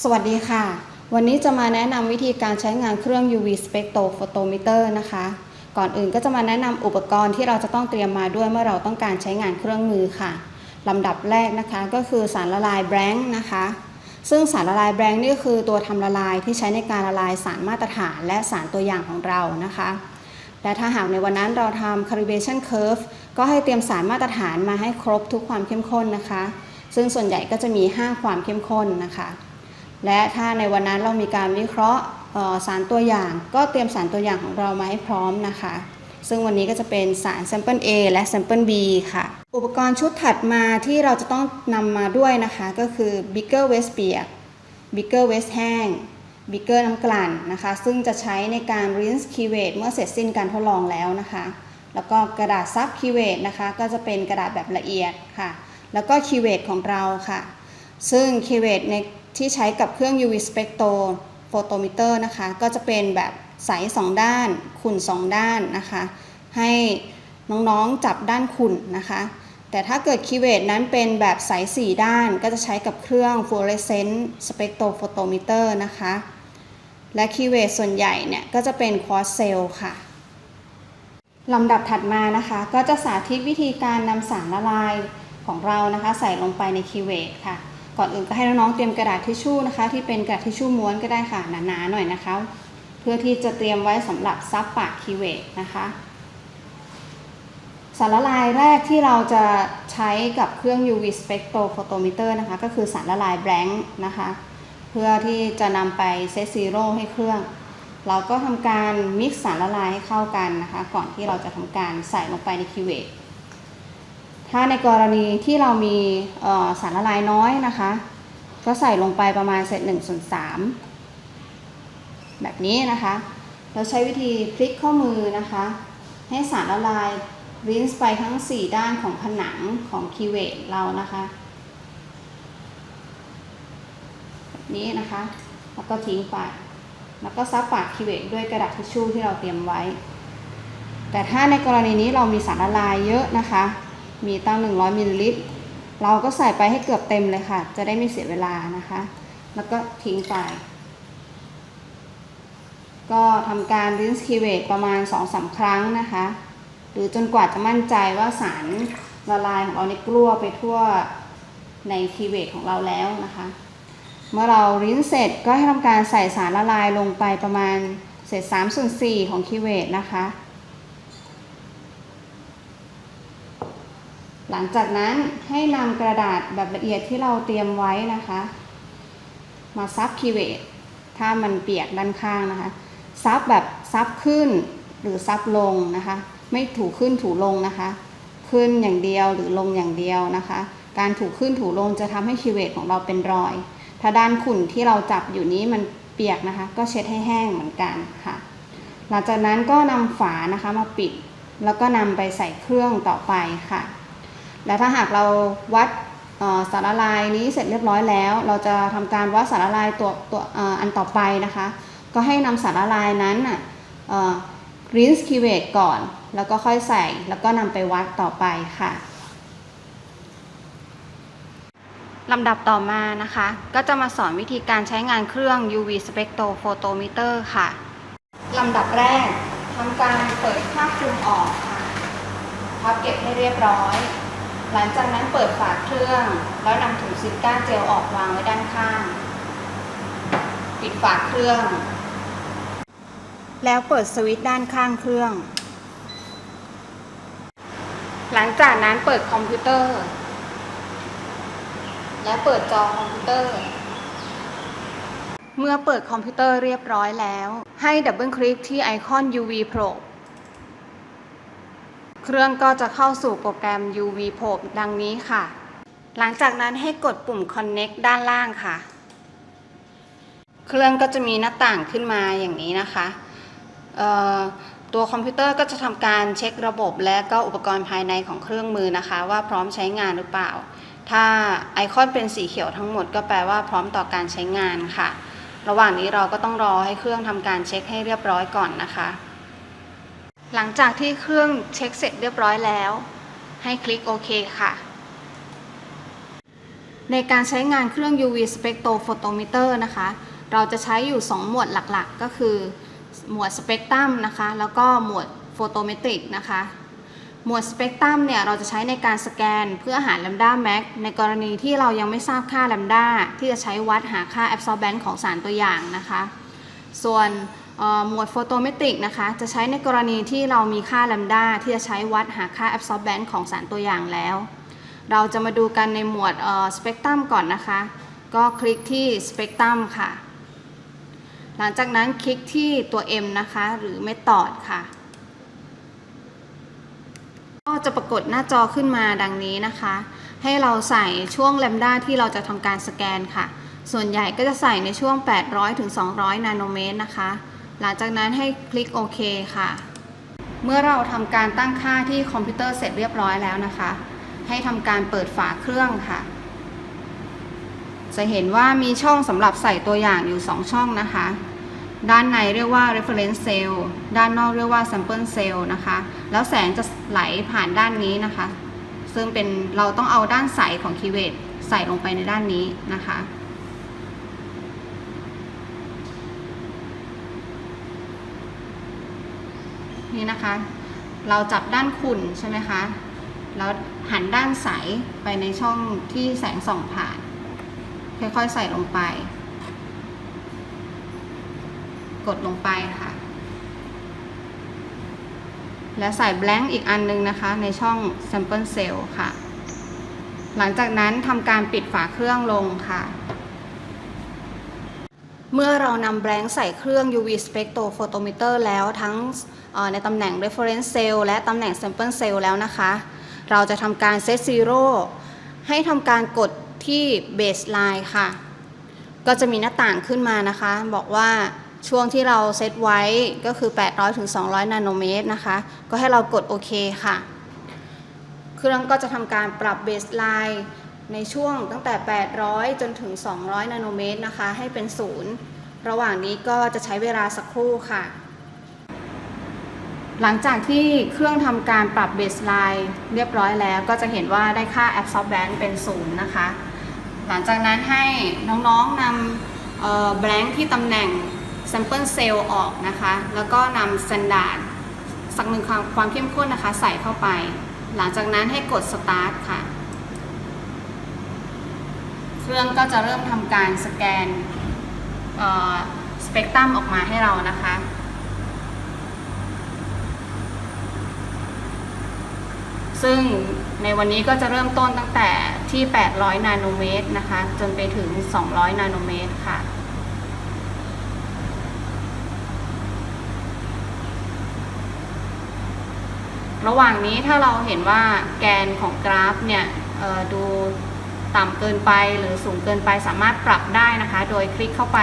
สวัสดีค่ะ วันนี้จะมาแนะนำวิธีการใช้งานเครื่อง UV Spectrophotometer นะคะ ก่อนอื่นก็จะมาแนะนำอุปกรณ์ที่เราจะต้องเตรียมมาด้วยเมื่อเราต้องการใช้งานเครื่องมือค่ะลำดับแรกนะคะก็คือสารละลายแบงค์นะคะ ซึ่งสารละลายแบงค์นี่คือตัวทำละลายที่ใช้ในการละลายสารมาตรฐานและสารตัวอย่างของเรานะคะ และถ้าหากในวันนั้นเราทำ calibration curve ก็ให้เตรียมสารมาตรฐานมาให้ครบทุกความเข้มข้นนะคะ ซึ่งส่วนใหญ่ก็จะมี 5 ความเข้มข้นนะคะ และถ้าในวันนั้นเรามีการวิเคราะห์สารตัวอย่าง ก็เตรียมสารตัวอย่างของเรามาให้พร้อมนะคะ ซึ่งวันนี้ก็จะเป็นสาร sample A และ sample B ค่ะ อุปกรณ์ชุดถัดมาที่เราจะต้องนำมาด้วยนะคะ ก็คือ beaker waste เปียก beaker waste แห้ง beaker น้ำกลั่นนะคะ ซึ่งจะใช้ในการ rinse cuvette เมื่อเสร็จสิ้นการทดลองแล้วนะคะ แล้วก็กระดาษซับ cuvette นะคะ ก็จะเป็นกระดาษแบบละเอียดค่ะ แล้วก็ cuvette ของเราค่ะ ซึ่ง cuvette ใน ที่ใช้กับเครื่อง UV spectrophotometer นะคะ ก็จะเป็นแบบใสสองด้าน ขุ่นสองด้านนะคะ ให้น้องๆจับด้านขุ่นนะคะ แต่ถ้าเกิดคีเวตนั้นเป็นแบบใสสีด้าน ก็จะใช้กับเครื่อง fluorescent spectrophotometer นะคะ และคีเวตส่วนใหญ่เนี่ย ก็จะเป็น quartz cell ค่ะลำดับถัดมานะคะ ก็จะสาธิตวิธีการนำสารละลายของเรานะคะ ใส่ลงไปในคีเวตค่ะ ก่อนอื่นก็ให้น้องๆเตรียมกระดาษทิชชู่นะคะ ที่เป็นกระดาษทิชชู่ม้วนก็ได้ค่ะหนาๆหน่อยนะคะ เพื่อที่จะเตรียมไว้สำหรับซับปากคีเวตนะคะสารละลายแรกที่เราจะใช้กับเครื่อง UV spectrophotometer นะคะ ก็คือสารละลายแบงค์นะคะ เพื่อที่จะนำไปเซตซีโร่ให้เครื่อง เราก็ทำการมิกซ์สารละลายให้เข้ากันนะคะ ก่อนที่เราจะทำการใส่ลงไปในคิวเวต ถ้าในกรณีที่เรามีสารละลายน้อยนะคะ ก็ใส่ลงไปประมาณเศษหนึ่งส่วนสามแบบนี้นะคะ เราใช้วิธีพลิกข้อมือนะคะ ให้สารละลายรินส์ไปทั้ง 4 ด้านของผนังของคีเวตเรานะคะแบบนี้นะคะ แล้วก็ทิ้งไป แล้วก็ซับปากคีเวตด้วยกระดาษทิชชู่ที่เราเตรียมไว้ แต่ถ้าในกรณีนี้เรามีสารละลายเยอะนะคะ มีตั้ง 100มิลลิลิตร เราก็ใส่ไปให้เกือบเต็มเลยค่ะ จะได้ไม่เสียเวลานะคะ แล้วก็ทิ้งไป ก็ทำการรินส์คีเวตประมาณ 2-3 ครั้งนะคะ หรือจนกว่าจะมั่นใจว่าสารละลายของเราในกลัวไปทั่วในคีเวตของเราแล้วนะคะ เมื่อเรารินเสร็จก็ให้ทำการใส่สารละลายลงไปประมาณเศษ3ส่วน4ของคีเวตนะคะ หลังจากนั้นให้นำกระดาษแบบละเอียดที่เราเตรียมไว้นะคะ มาซับคีเวตถ้ามันเปียกด้านข้างนะคะ ซับแบบซับขึ้นหรือซับลงนะคะ ไม่ถูขึ้นถูลงนะคะ ขึ้นอย่างเดียวหรือลงอย่างเดียวนะคะ การถูขึ้นถูลงจะทำให้คีเวตของเราเป็นรอย ถ้าด้านขุ่นที่เราจับอยู่นี้มันเปียกนะคะ ก็เช็ดให้แห้งเหมือนกันค่ะ หลังจากนั้นก็นำฝานะคะมาปิด แล้วก็นำไปใส่เครื่องต่อไปค่ะ และถ้าหากเราวัดเอ่อสารละลายนี้เสร็จเรียบร้อยแล้ว เราจะทำการวัดสารละลายตัวตัวเอ่ออันต่อไปนะคะ ก็ให้นำสารละลายนั้นน่ะรินส์คีเวตก่อน แล้วก็ค่อยใส่แล้วก็นำไปวัดต่อไปค่ะลำดับต่อมานะคะ ก็จะมาสอนวิธีการใช้งานเครื่อง UV spectrophotometer ค่ะลำดับแรกทำการเปิดผ้าคลุมออกค่ะพับเก็บให้เรียบร้อย หลังจากนั้นเปิดฝาเครื่อง แล้วนำถุงซิลิก้าเจลออกวางไว้ด้านข้าง ปิดฝาเครื่อง แล้วเปิดสวิตช์ด้านข้างเครื่อง หลังจากนั้นเปิดคอมพิวเตอร์ และเปิดจอคอมพิวเตอร์ เมื่อเปิดคอมพิวเตอร์เรียบร้อยแล้ว ให้ดับเบิลคลิกที่ไอคอน UV Probe เครื่องก็จะเข้าสู่โปรแกรม UV Probe ดังนี้ค่ะ หลังจากนั้นให้กดปุ่ม Connect ด้านล่างค่ะ เครื่องก็จะมีหน้าต่างขึ้นมาอย่างนี้นะคะตัวคอมพิวเตอร์ก็จะทำการเช็คระบบและก็อุปกรณ์ภายในของเครื่องมือนะคะ ว่าพร้อมใช้งานหรือเปล่า ถ้าไอคอนเป็นสีเขียวทั้งหมดก็แปลว่าพร้อมต่อการใช้งานค่ะ ระหว่างนี้เราก็ต้องรอให้เครื่องทำการเช็คให้เรียบร้อยก่อนนะคะ หลังจากที่เครื่องเช็คเสร็จเรียบร้อยแล้ว ให้คลิกโอเคค่ะ ในการใช้งานเครื่อง UV spectrophotometer นะคะ เราจะใช้อยู่ 2 หมวดหลักๆ ก็คือ หมวดสเปกตรัมนะคะ แล้วก็หมวดโฟโตเมตริกนะคะ หมวดสเปกตรัมเนี่ย เราจะใช้ในการสแกนเพื่อหา lambda max ในกรณีที่เรายังไม่ทราบค่า lambda ที่จะใช้วัดหาค่า absorbance ของสารตัวอย่างนะคะ ส่วน หมวดโฟโตเมตริกนะคะจะใช้ในกรณีที่เรามีค่า lambda ที่จะใช้วัดหาค่า absorbance ของสารตัวอย่างแล้ว เราจะมาดูกันในหมวดสเปกตรัมก่อนนะคะ ก็คลิกที่สเปกตรัมค่ะ หลังจากนั้นคลิกที่ตัว M นะคะ หรือ Method ค่ะ ก็จะปรากฏหน้าจอขึ้นมาดังนี้นะคะ ให้เราใส่ช่วงแลมดาที่เราจะทำการสแกนค่ะ ส่วนใหญ่ก็จะใส่ในช่วง 800ถึง200 นาโนเมตรนะคะ หลังจากนั้นให้คลิกโอเคค่ะ เมื่อเราทำการตั้งค่าที่คอมพิวเตอร์เสร็จเรียบร้อยแล้วนะคะ ให้ทำการเปิดฝาเครื่องค่ะ จะเห็นว่ามีช่องสำหรับใส่ตัวอย่างอยู่ 2 ช่องนะคะ ด้านในเรียกว่า reference cell ด้านนอกเรียกว่า sample cell นะคะ แล้วแสงจะไหลผ่านด้านนี้นะคะ ซึ่งเป็นเราต้องเอาด้านใสของคีย์เวดใส่ลงไปในด้านนี้นะคะ นี่นะคะ เราจับด้านขุ่นใช่ไหมคะ แล้วหันด้านใสไปในช่องที่แสงส่องผ่าน ค่อยๆใส่ลงไป กดลงไปค่ะ และใส่ blank อีกอันนึงนะคะ ในช่อง sample cell ค่ะ หลังจากนั้นทำการปิดฝาเครื่องลงค่ะ เมื่อเรานำ blank ใส่เครื่อง UV spectrophotometer แล้วทั้งในตำแหน่ง reference cell และตำแหน่ง sample cell แล้วนะคะ เราจะทำการ set zero ให้ทำการกดที่ baseline ค่ะ ก็จะมีหน้าต่างขึ้นมานะคะ บอกว่าช่วงที่เราเซตไว้ก็คือ 800ถึง200 นาโนเมตรนะคะ ก็ให้เรากดโอเคค่ะ เครื่องก็จะทำการปรับเบสไลน์ ในช่วงตั้งแต่ 800 จนถึง 200 นาโนเมตรนะคะ ให้เป็นศูนย์ ระหว่างนี้ก็จะใช้เวลาสักครู่ค่ะ หลังจากที่เครื่องทำการปรับเบสไลน์เรียบร้อยแล้ว ก็จะเห็นว่าได้ค่า absorbance เป็นศูนย์นะคะ หลังจากนั้นให้น้องๆนำแบงค์ที่ตำแหน่ง sample cell ออกนะคะ แล้วก็นำ standard สักหนึ่งความความเข้มข้นนะคะ ใส่เข้าไป หลังจากนั้นให้กด start ค่ะ รื่องก็จะเริ่มทำการสแกนสเปกตรัมออกมาให้เรานะคะ ซึ่งในวันนี้ก็จะเริ่มต้นตั้งแต่ที่ 800 นาโนเมตรนะคะ จนไปถึง 200 นาโนเมตรค่ะระหว่างนี้ถ้าเราเห็นว่าแกนของกราฟเนี่ยดู ต่ำเกินไปหรือสูงเกินไปสามารถปรับได้นะคะ โดยคลิกเข้าไป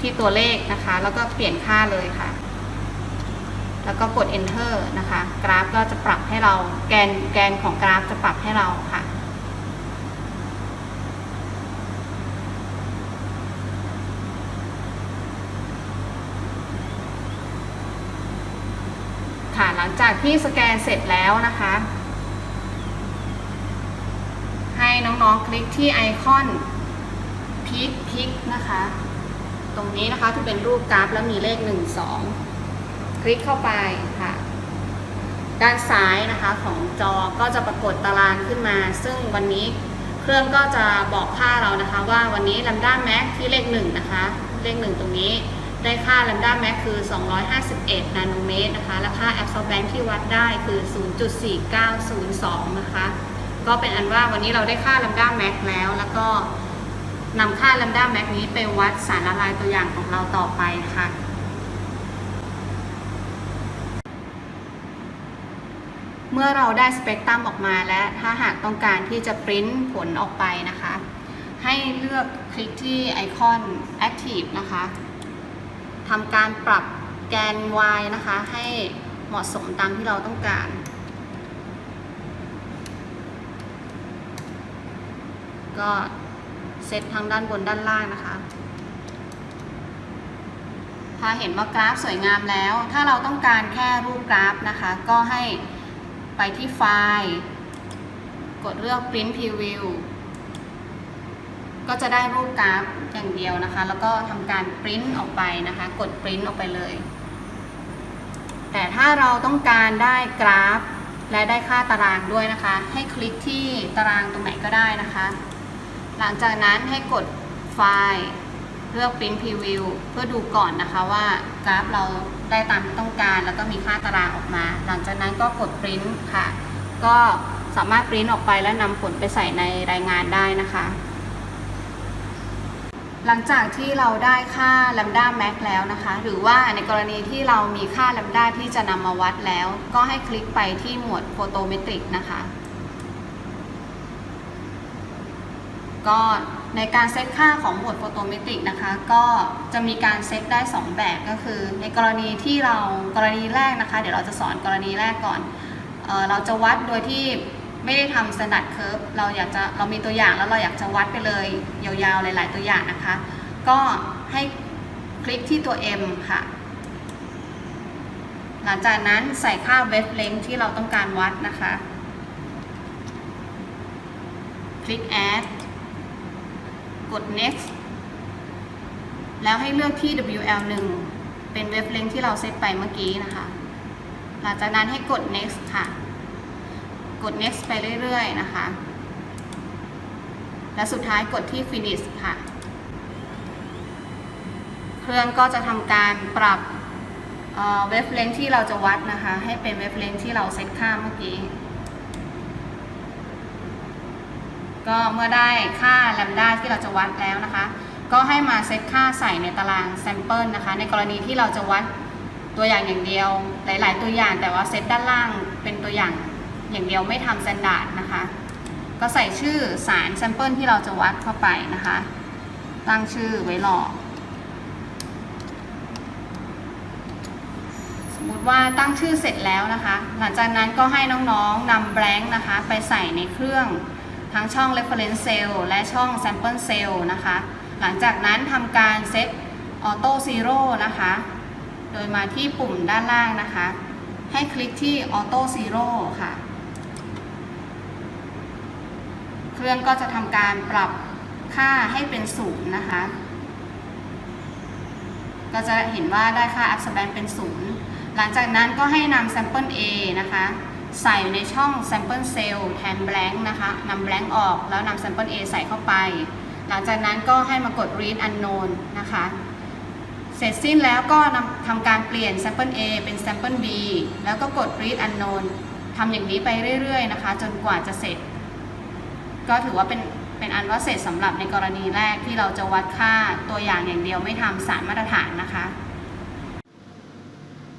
ที่ตัวเลขนะคะ แล้วก็เปลี่ยนค่าเลยค่ะ แล้วก็กด enter นะคะ กราฟก็จะปรับให้เราแกนแกนของกราฟจะปรับให้เราค่ะค่ะหลังจากที่สแกนเสร็จแล้วนะคะ ให้ น้องๆ คลิกที่ไอคอนพิกพิกนะคะ ตรงนี้นะคะที่เป็นรูปกราฟแล้วมีเลข 1 2 คลิกเข้าไปค่ะ ด้านซ้ายนะคะของจอก็จะปรากฏตารางขึ้นมา ซึ่งวันนี้เครื่องก็จะบอกค่าเรานะคะว่าวันนี้ lambda max ที่เลข 1 นะคะ เลข 1 ตรงนี้ได้ค่า lambda max คือ 251 นาโนเมตรนะคะ และค่า absorbance ที่วัดได้คือ 0.4902 นะคะ ก็เป็นอันว่าวันนี้เราได้ค่า lambda max แล้ว แล้วก็นำค่า lambda max นี้ไปวัดสารละลายตัวอย่างของเราต่อไปค่ะเมื่อเราได้สเปกตรัมออกมาและถ้าหากต้องการที่จะปริ้นผลออกไปนะคะ ให้เลือกคลิกที่ไอคอน Active นะคะทำการปรับแกน y นะคะ ให้เหมาะสมตามที่เราต้องการ ก็เซตทั้งด้านบนด้านล่างนะคะถ้าเห็นว่ากราฟสวยงามแล้ว ถ้าเราต้องการแค่รูปกราฟนะคะ ก็ให้ไปที่ไฟล์ กดเลือก print preview ก็จะได้รูปกราฟอย่างเดียวนะคะ แล้วก็ทำการปริ้นออกไปนะคะ กดปริ้นออกไปเลย แต่ถ้าเราต้องการได้กราฟ และได้ค่าตารางด้วยนะคะ ให้คลิกที่ตารางตรงไหนก็ได้นะคะ หลังจากนั้นให้กดไฟล์เลือก Print Preview เพื่อดูก่อนนะคะว่ากราฟเราได้ตามที่ต้องการ แล้วก็มีค่าตารางออกมา หลังจากนั้นก็กด Print ค่ะ ก็สามารถ Print ออกไปและนำผลไปใส่ในรายงานได้นะคะ หลังจากที่เราได้ค่า lambda max แล้วนะคะ หรือว่าในกรณีที่เรามีค่า lambda ที่จะนำมาวัดแล้ว ก็ให้คลิกไปที่หมวด photometric นะคะ ก็ในการเซตค่าของหมวด photometric นะคะ ก็จะมีการเซตได้ 2 แบบก็คือ ในกรณีที่เรากรณีแรกนะคะ เดี๋ยวเราจะสอนกรณีแรกก่อนเออเราจะวัดโดยที่ไม่ได้ทำ standard curve เราอยากจะเรามีตัวอย่างแล้วเราอยากจะวัดไปเลยยาวๆหลายๆตัวอย่างนะคะ ก็ให้คลิกที่ตัว M ค่ะ หลังจากนั้นใส่ค่า wavelength ที่เราต้องการวัดนะคะ คลิก add ด next แล้วให้เลือกที่ WL1 เป็น wavelength ที่เราเซตไปเมื่อกี้นะคะ หลังจากนั้นให้กด next ค่ะ กด next ไปเรื่อยๆนะคะ และสุดท้ายกดที่ finish ค่ะ เครื่องก็จะทำการปรับเวฟเลนที่เราจะวัดนะคะ ให้เป็นเวฟเลนที่เราเซตค่าเมื่อกี้ ก็เมื่อได้ค่าแลมด้าที่เราจะวัดแล้วนะคะ ก็ให้มาเซตค่าใส่ในตารางแซมเปิลนะคะ ในกรณีที่เราจะวัดตัวอย่างอย่างเดียว หลาย ๆ ตัวอย่างแต่ว่าเซตด้านล่างเป็นตัวอย่างอย่างเดียวไม่ทำสแตนดาร์ดนะคะ ก็ใส่ชื่อสารแซมเปิลที่เราจะวัดเข้าไปนะคะ ตั้งชื่อไว้รอสมมติว่าตั้งชื่อเสร็จแล้วนะคะ หลังจากนั้นก็ให้น้องๆนำแบงค์นะคะ ไปใส่ในเครื่อง ทั้งช่อง reference cell และช่อง sample cell นะคะ หลังจากนั้นทำการเซต auto zero นะคะ โดยมาที่ปุ่มด้านล่างนะคะ ให้คลิกที่ auto zero ค่ะ เครื่องก็จะทำการปรับค่าให้เป็นศูนย์นะคะ ก็จะเห็นว่าได้ค่า absorbance เป็นศูนย์หลังจากนั้นก็ให้นำ sample A นะคะ ใส่ในช่อง sample cell แทน blank นะคะนำ blank ออกแล้วนำ sample A ใส่เข้าไป หลังจากนั้นก็ให้มากด read unknown นะคะ เสร็จสิ้นแล้วก็นำทำการเปลี่ยน sample A เป็น sample B แล้วก็กด read unknown ทำอย่างนี้ไปเรื่อย ๆ นะคะ จนกว่าจะเสร็จ ก็ถือว่าเป็นเป็นอันว่าเสร็จสำหรับในกรณีแรกที่เราจะวัดค่าตัวอย่างอย่างเดียวไม่ทำสารมาตรฐานนะคะ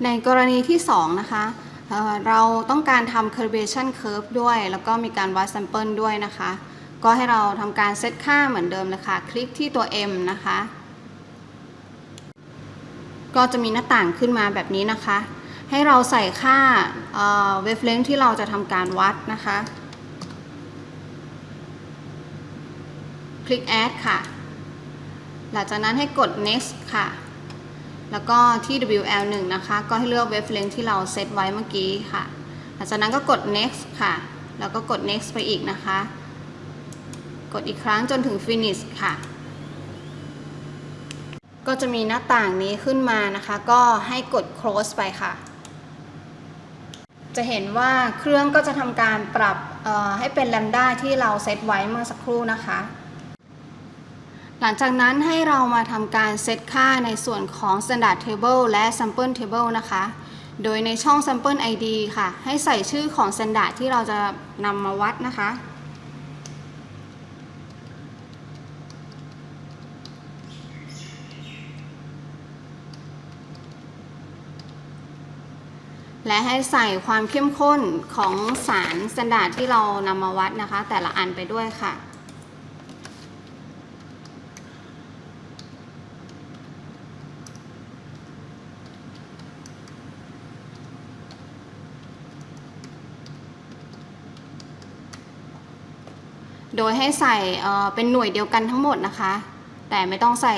ในกรณีที่ 2 นะคะ เราต้องการทำ calibration curve ด้วย แล้วก็มีการวัด sample ด้วยนะคะ ก็ให้เราทำการเซตค่าเหมือนเดิมเลยค่ะ คลิกที่ตัว M นะคะ ก็จะมีหน้าต่างขึ้นมาแบบนี้นะคะ ให้เราใส่ค่าเอ่อ wavelength ที่เราจะทำการวัดนะคะ คลิก add ค่ะ หลังจากนั้นให้กด next ค่ะ แล้วก็ที่ WL1 นะคะ ก็ให้เลือก wavelength ที่เราเซตไว้เมื่อกี้ค่ะ หลังจากนั้นก็กด next ค่ะ แล้วก็กด next ไปอีกนะคะ กดอีกครั้งจนถึง finish ค่ะ ก็จะมีหน้าต่างนี้ขึ้นมานะคะ ก็ให้กด close ไปค่ะ จะเห็นว่าเครื่องก็จะทำการปรับให้เป็น lambda ที่เราเซตไว้เมื่อสักครู่นะคะ หลังจากนั้นให้เรามาทำการเซตค่าในส่วนของ standard table และ sample table นะคะ โดยในช่อง sample id ค่ะ ให้ใส่ชื่อของ standard ที่เราจะนำมาวัดนะคะ และให้ใส่ความเข้มข้นของสาร standard ที่เรานำมาวัดนะคะ แต่ละอันไปด้วยค่ะ โดยให้ใส่เป็นหน่วยเดียวกันทั้งหมดนะคะ แต่ไม่ต้องใส่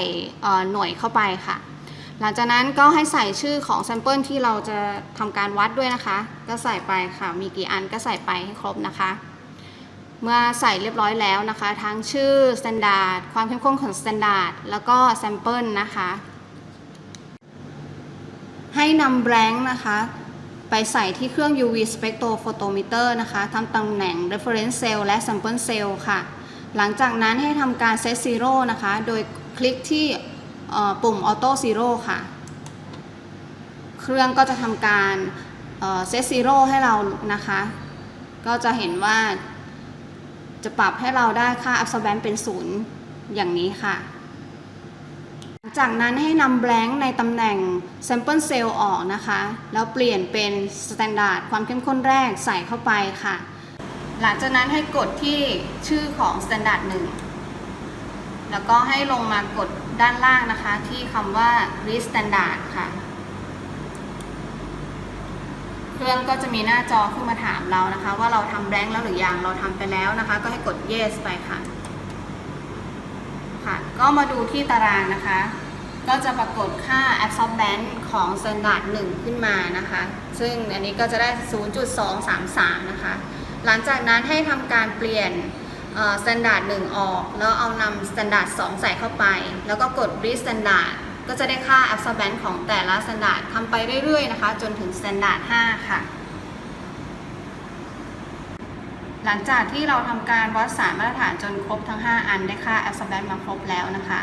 หน่วยเข้าไปค่ะ หลังจากนั้นก็ให้ใส่ชื่อของแซมเปิลที่เราจะทำการวัดด้วยนะคะ ก็ใส่ไปค่ะ มีกี่อันก็ใส่ไปให้ครบนะคะ เมื่อใส่เรียบร้อยแล้วนะคะ ทั้งชื่อ standard ความเข้มข้นของ standard แล้วก็ sample นะคะ ให้นำแบงค์นะคะ ไปใส่ที่เครื่อง UV spectrophotometer นะคะทำตำแหน่ง reference cell และ sample cell ค่ะ หลังจากนั้นให้ทำการ set zero นะคะ โดยคลิกที่ปุ่ม auto zero ค่ะ เครื่องก็จะทำการเซตซีโร่ให้เรานะคะ ก็จะเห็นว่าจะปรับให้เราได้ค่า absorbance เป็นศูนย์อย่างนี้ค่ะ จากนั้นให้นำ blank ในตำแหน่ง sample cell ออกนะคะ แล้วเปลี่ยนเป็น standard ความเข้มข้นแรกใส่เข้าไปค่ะ หลังจากนั้นให้กดที่ชื่อของ standard 1 แล้วก็ให้ลงมากดด้านล่างนะคะที่คำว่า read standard ค่ะ เครื่องก็จะมีหน้าจอขึ้นมาถามเรานะคะ ว่าเราทำแบงค์แล้วหรือยัง เราทำไปแล้วนะคะ ก็ให้กด yes ไปค่ะ ค่ะ ก็มาดูที่ตารางนะคะ ก็จะปรากฏค่า absorbance ของ standard 1 ขึ้นมานะคะ ซึ่งอันนี้ก็จะได้ 0.233 นะคะ หลังจากนั้นให้ทำการเปลี่ยนเอ่อ standard 1 ออก แล้วเอานำ standard 2 ใส่เข้าไป แล้วก็กด read standard ก็จะได้ค่า absorbance ของแต่ละ standard ทำไปเรื่อยๆนะคะ จนถึง standard 5 ค่ะ หลังจากที่เราทำการวัดสารมาตรฐานจนครบทั้ง 5 อันได้ค่า absorbance มาครบแล้วนะคะ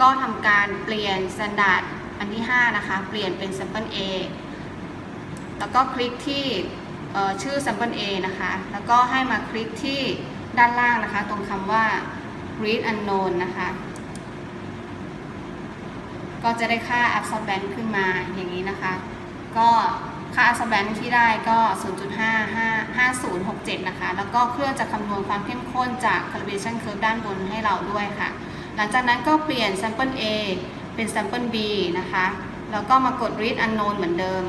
ก็ทำการเปลี่ยน standard อันที่ 5 นะคะ เปลี่ยนเป็น sample A แล้วก็คลิกที่ชื่อ sample A นะคะ แล้วก็ให้มาคลิกที่ด้านล่างนะคะ ตรงคำว่า read unknown นะคะ ก็จะได้ค่า absorbance ขึ้นมาอย่างนี้นะคะ ก็ ค่า absorbance ที่ได้ก็ 0.555067 นะคะ แล้วก็เครื่องจะคำนวณความเข้มข้นจาก calibration curve ด้านบนให้เราด้วยค่ะ หลังจากนั้นก็เปลี่ยน sample A เป็น sample B นะคะ แล้วก็มากด read unknown เหมือนเดิม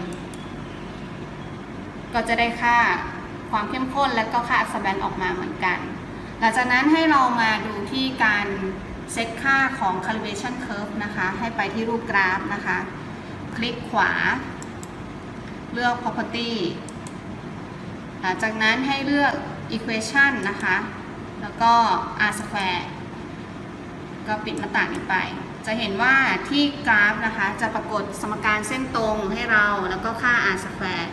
ก็จะได้ค่าความเข้มข้นและก็ค่า absorbance ออกมาเหมือนกัน หลังจากนั้นให้เรามาดูที่การเซตค่าของ calibration curve นะคะ ให้ไปที่รูปกราฟนะคะ คลิกขวา เลือก property หลังจากนั้นให้เลือก equation นะคะ แล้วก็ r square ก็ปิดหน้าต่างนี้ไป จะเห็นว่าที่กราฟนะคะ จะปรากฏสมการเส้นตรงให้เราแล้วก็ค่า r square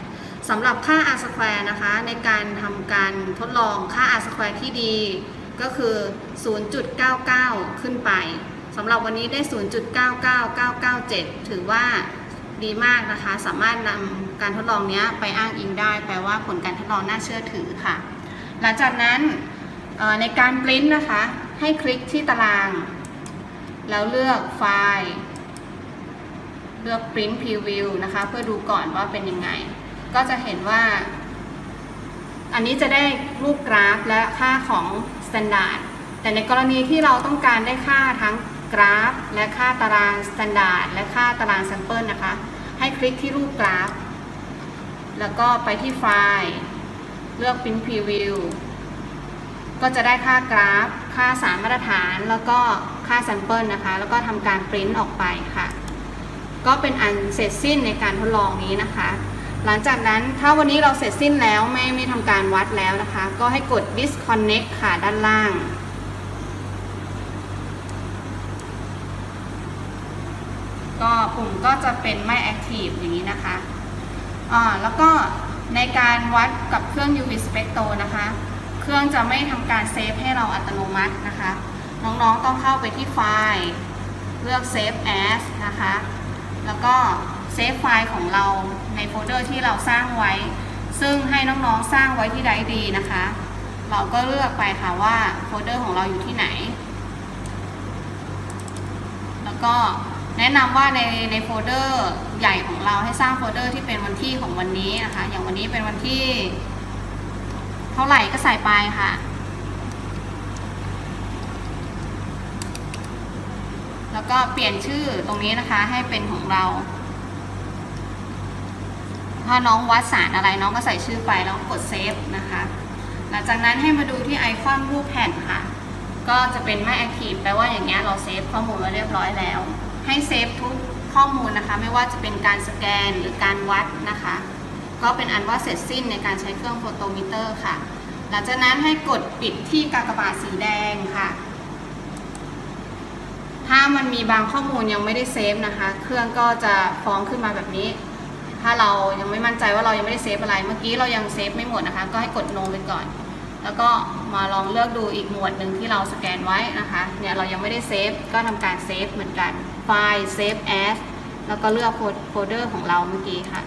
สำหรับค่า r square นะคะ ในการทำการทดลองค่า r square ที่ดีก็คือ 0.99 ขึ้นไปสำหรับวันนี้ได้ 0.99997 ถือว่าดีมากนะคะ สามารถนำ การทดลองนี้ไปอ้างอิงได้ แปลว่าผลการทดลองน่าเชื่อถือค่ะ หลังจากนั้นในการปริ้นนะคะ ให้คลิกที่ตาราง แล้วเลือกไฟล์ เลือก print preview นะคะ เพื่อดูก่อนว่าเป็นยังไง ก็จะเห็นว่า อันนี้จะได้รูปกราฟและค่าของ standard แต่ในกรณีที่เราต้องการได้ค่าทั้งกราฟ และค่าตาราง standard และค่าตาราง sample นะคะ ให้คลิกที่รูปกราฟ แล้วก็ไปที่ไฟล์ เลือก print preview ก็จะได้ค่ากราฟ ค่าสารมาตรฐาน แล้วก็ค่า sample นะคะ แล้วก็ทำการปริ้นออกไปค่ะ ก็เป็นอันเสร็จสิ้นในการทดลองนี้นะคะ หลังจากนั้นถ้าวันนี้เราเสร็จสิ้นแล้วไม่ไม่ทำการวัดแล้วนะคะ ก็ให้กด disconnect ค่ะด้านล่าง ก็ปุ่มก็จะเป็นไม่ active อย่างนี้นะคะ อ่าแล้วก็ในการวัดกับเครื่อง UV spectro นะคะ เครื่องจะไม่ทำการเซฟให้เราอัตโนมัตินะคะ น้องๆต้องเข้าไปที่ไฟล์เลือก save as นะคะ แล้วก็เซฟไฟล์ของเราในโฟลเดอร์ที่เราสร้างไว้ ซึ่งให้น้องๆสร้างไว้ที่ไดดีนะคะ เราก็เลือกไปค่ะว่าโฟลเดอร์ของเราอยู่ที่ไหน แล้วก็ แนะนำว่าในในโฟลเดอร์ใหญ่ของเราให้สร้างโฟลเดอร์ที่เป็นวันที่ของวันนี้นะคะ อย่างวันนี้เป็นวันที่ เท่าไหร่ก็ใส่ไปค่ะแล้วก็เปลี่ยนชื่อตรงนี้นะคะให้เป็นของเรา ถ้าน้องวัดสารอะไรน้องก็ใส่ชื่อไปแล้วกดเซฟนะคะ หลังจากนั้นให้มาดูที่ไอคอนรูปแผ่นค่ะ ก็จะเป็นไม่แอคทีฟแปลว่าอย่างเงี้ยเราเซฟข้อมูลไว้เรียบร้อยแล้ว ให้เซฟทุกข้อมูลนะคะ ไม่ว่าจะเป็นการสแกนหรือการวัดนะคะ ก็เป็นอันว่าเสร็จสิ้นในการใช้เครื่องโฟโตมิเตอร์ค่ะ หลังจากนั้นให้กดปิดที่กากบาทสีแดงค่ะ ถ้ามันมีบางข้อมูลยังไม่ได้เซฟนะคะ เครื่องก็จะฟ้องขึ้นมาแบบนี้ ถ้าเรายังไม่มั่นใจว่าเรายังไม่ได้เซฟอะไร เมื่อกี้เรายังเซฟไม่หมดนะคะ ก็ให้กด no ไปก่อน แล้วก็มาลองเลือกดูอีกหมวดหนึ่งที่เราสแกนไว้นะคะ เนี่ยเรายังไม่ได้เซฟ ก็ทำการเซฟเหมือนกัน ไฟล์ save as แล้วก็เลือกโฟลเดอร์ของเราเมื่อกี้ค่ะ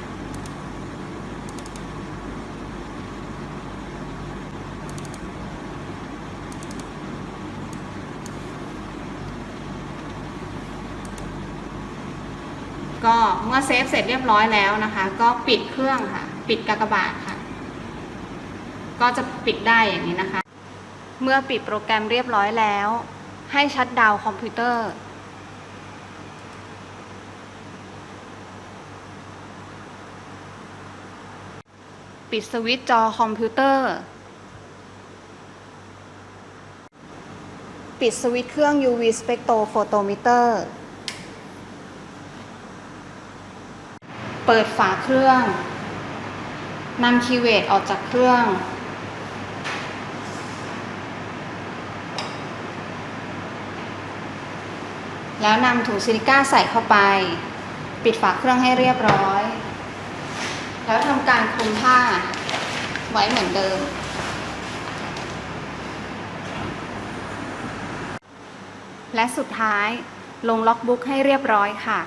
ก็เมื่อเซฟเสร็จเรียบร้อยแล้วนะคะ ก็ปิดเครื่องค่ะ ปิดกากบาทค่ะ ก็จะปิดได้อย่างนี้นะคะ เมื่อปิดโปรแกรมเรียบร้อยแล้ว ให้ชัดดาวคอมพิวเตอร์ ปิดสวิตช์จอคอมพิวเตอร์ ปิดสวิตช์เครื่อง UV Spectrophotometer เปิดฝาเครื่องนำคีย์เวดออกจากเครื่อง แล้วนำถุงซิลิก้าใส่เข้าไป ปิดฝาเครื่องให้เรียบร้อย แล้วทำการคลุมผ้าไว้เหมือนเดิม และสุดท้ายลงล็อกบุ๊กให้เรียบร้อยค่ะ